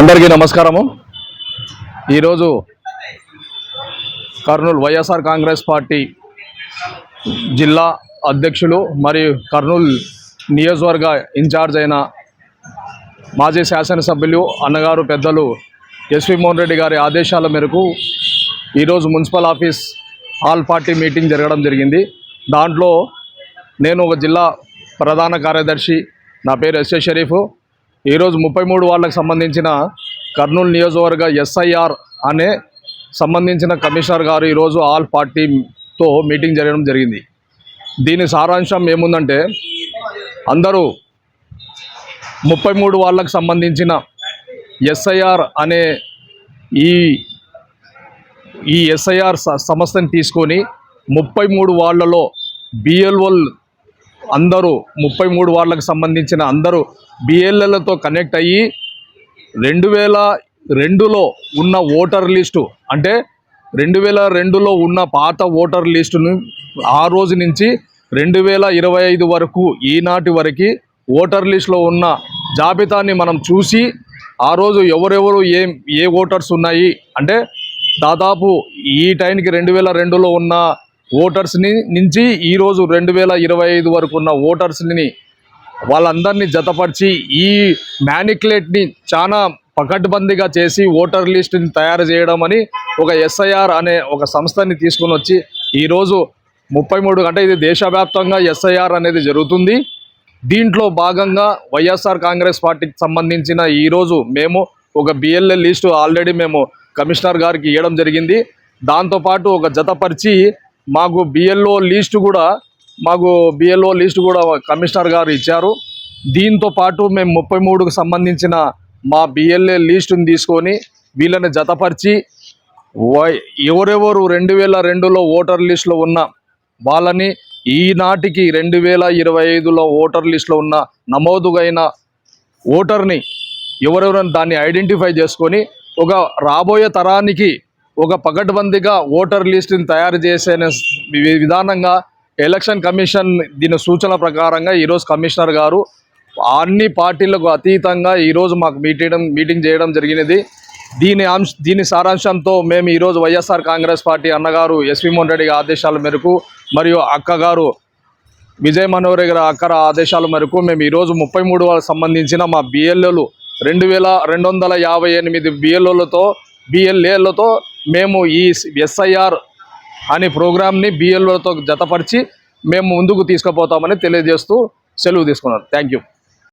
అందరికీ నమస్కారము. ఈరోజు కర్నూలు వైఎస్ఆర్ కాంగ్రెస్ పార్టీ జిల్లా అధ్యక్షులు మరియు కర్నూలు నియోజకవర్గ ఇన్ఛార్జ్ అయిన మాజీ శాసనసభ్యులు అన్నగారు పెద్దలు ఎస్వి మోహన్ రెడ్డి గారి ఆదేశాల మేరకు ఈరోజు municipal office all party meeting జరగడం జరిగింది. దాంట్లో నేను ఒక జిల్లా ప్రధాన కార్యదర్శి నా పేరు ఎస్ఏ షరీఫ్. ఈరోజు ముప్పై మూడు వాళ్ళకు సంబంధించిన కర్నూలు నియోజకవర్గ ఎస్ఐఆర్ అనే సంబంధించిన కమిషనర్ గారు ఈరోజు ఆల్ పార్టీతో మీటింగ్ జరగడం జరిగింది. దీని సారాంశం ఏముందంటే అందరూ ముప్పై మూడు వాళ్ళకు సంబంధించిన ఎస్ఐఆర్ అనే ఈ ఈ ఎస్ఐఆర్ సంస్థని తీసుకొని ముప్పై మూడు వాళ్ళలో బిఎల్ఓల్ అందరూ ముప్పై మూడు వార్డులకు సంబంధించిన అందరూ బిఎల్ఎలతో కనెక్ట్ అయ్యి రెండు వేల రెండులో ఉన్న ఓటర్ లిస్టు అంటే రెండు వేల రెండులో ఉన్న పాత ఓటర్ లిస్టును ఆ రోజు నుంచి రెండు వేల ఇరవై ఐదు వరకు ఈనాటి వరకు ఓటర్ లిస్టులో ఉన్న జాబితాని మనం చూసి ఆ రోజు ఎవరెవరు ఏ ఏ ఓటర్స్ ఉన్నాయి అంటే దాదాపు ఈ టైంకి రెండు వేల రెండులో ఉన్న ఓటర్స్ని నుంచి ఈరోజు రెండు వేల ఇరవై ఐదు వరకు ఉన్న ఓటర్స్ని వాళ్ళందరినీ జతపరిచి ఈ మ్యానిక్యులేట్ని చాలా పకడ్బందీగా చేసి ఓటర్ లిస్ట్ని తయారు చేయడం అని ఒక ఎస్ఐఆర్ అనే ఒక సంస్థని తీసుకొని వచ్చి ఈరోజు ముప్పై మూడు అంటే ఇది దేశవ్యాప్తంగా ఎస్ఐఆర్ అనేది జరుగుతుంది. దీంట్లో భాగంగా వైఎస్ఆర్ కాంగ్రెస్ పార్టీకి సంబంధించిన ఈరోజు మేము ఒక బిఎల్ఏ లిస్టు ఆల్రెడీ మేము కమిషనర్ గారికి ఇవ్వడం జరిగింది. దాంతోపాటు ఒక జతపరిచి మాకు బిఎల్ఓ లిస్ట్ కూడా మాకు బిఎల్ఓ లిస్ట్ కూడా కమిషనర్ గారు ఇచ్చారు. దీంతో పాటు మేము ముప్పై మూడుకు సంబంధించిన మా బిఎల్ఏ లిస్టుని తీసుకొని వీళ్ళని జతపరిచి వై- ఎవరెవరు రెండు వేల రెండులో ఓటర్ లిస్టులో ఉన్న వాళ్ళని ఈనాటికి రెండు వేల ఇరవై ఐదులో ఓటర్ లిస్టులో ఉన్న నమోదుగైన ఓటర్ని ఎవరెవరైనా దాన్ని ఐడెంటిఫై చేసుకొని ఒక రాబోయే తరానికి ఒక పకడ్బందీగా ఓటర్ లిస్టుని తయారు చేసే విధానంగా ఎలక్షన్ కమిషన్ దీని సూచన ప్రకారంగా ఈరోజు కమిషనర్ గారు అన్ని పార్టీలకు అతీతంగా ఈరోజు మాకు మీటింగ్ మీటింగ్ చేయడం జరిగినది. దీని అంశ దీని సారాంశంతో మేము ఈరోజు వైఎస్ఆర్ కాంగ్రెస్ పార్టీ అన్నగారు ఎస్వి మోహన్ రెడ్డి ఆదేశాల మేరకు మరియు అక్కగారు విజయ్ మనోహర్ గారి అక్కర ఆదేశాల మేరకు మేము ఈరోజు ముప్పై మూడు సంబంధించిన మా బిఎల్ఓలు రెండు వేల రెండు వందల యాభై ఎనిమిది బిఎల్ఓలతో బిఎల్ఏలతో మేము ఈ ఎస్ఐఆర్ అనే ప్రోగ్రామ్ని బిఎల్ఓతో జతపరిచి మేము ముందుకు తీసుకుపోతామని తెలియజేస్తూ సెలవు తీసుకున్నాను థ్యాంక్ యూ.